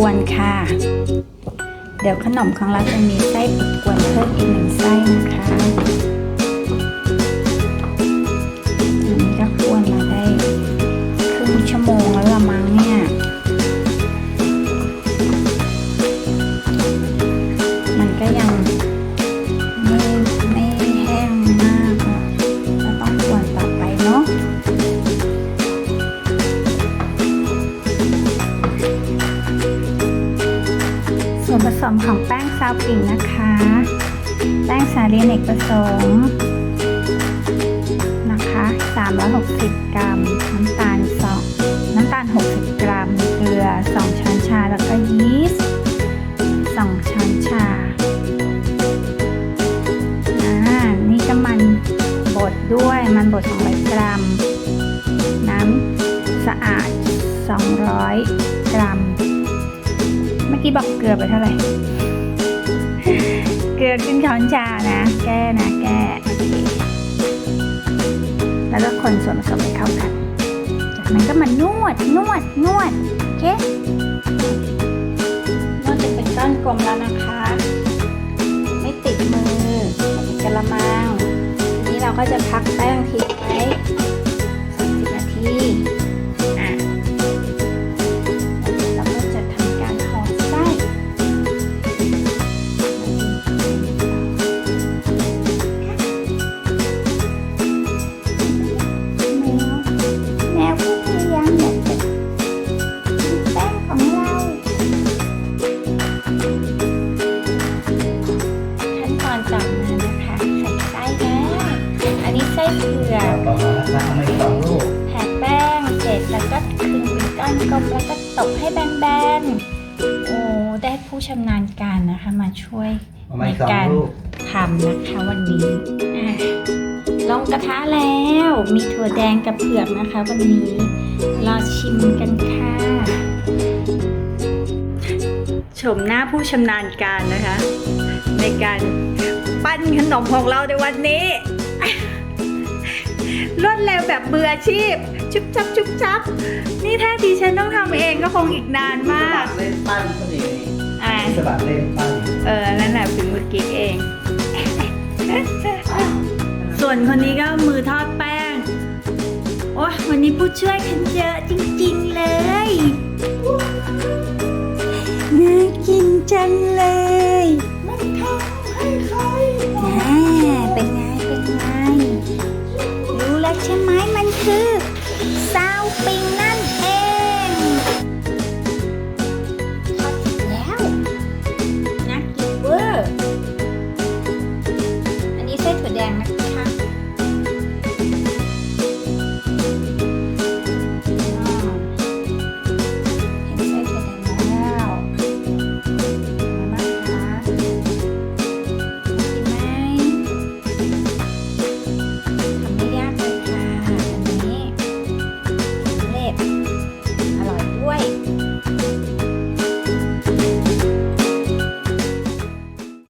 กวนค่ะ เดี๋ยวขนมของเราจะมีไส้อบกวนเพิ่มอีกหนึ่งไส้นะคะอันนี้ก็กวนมาได้ครึ่งชั่วโมงแล้วละมั้งเนี่ยมันก็ยัง ส่วนผสมของแป้งซาวปิ่งนะคะ แป้งสาลีเนกประสงค์นะคะ 360 กรัม น้ำตาล2น้ำตาล 60 กรัม เกลือ 2 ช้อนชา แล้วก็ยีสต์ 2 ช้อนชาอ่านี่ก็มันบดด้วยมันบด200 กรัม น้ำสะอาด 200 กรัม เมื่บอกเกลือไปเท่าไหร่ เกลือครึ่งช้อนชานะ แก้นะแก้โอเคแล้วก็คนส่วนผสมให้เข้ากัน จากนั้นก็มานวดนวดนวดโอเคนวดจนเป็นก้อนกลมแล้วนะคะ ไม่ติดมือติดกระมัง ทีนี้เราก็จะพักแป้งทิ้งไว้30นาที ผือกต่อมานะครับไม่สองลูกแผ่แป้งเสร็จแล้วก็คึงเป็นก้อนกลมแล้วก็ตบให้แบนๆโอ้ได้ผู้ชำนาญการนะคะ มาช่วยในการทำนะคะวันนี้ลงกระทะแล้วมีถั่วแดงกับเผือกนะคะ วันนี้รอชิมกันค่ะ ชมหน้าผู้ชำนาญการนะคะ ในการปั้นขนมของเราในวันนี้ รวดเร็วแบบมืออาชีพ ชุบชับชุบชับ นี่ถ้าดิฉันต้องทำเองก็คงอีกนานมากเล่นปั้นก็ดีอ่าสบัดเล่นปั้นเออนั่นแหละฝีมือกิ๊กเอง ส่วนคนนี้ก็มือทอดแป้ง โอ้ยวันนี้ผู้ช่วยฉันเยอะจริง ๆ เลยน่ากินจังเลย คือ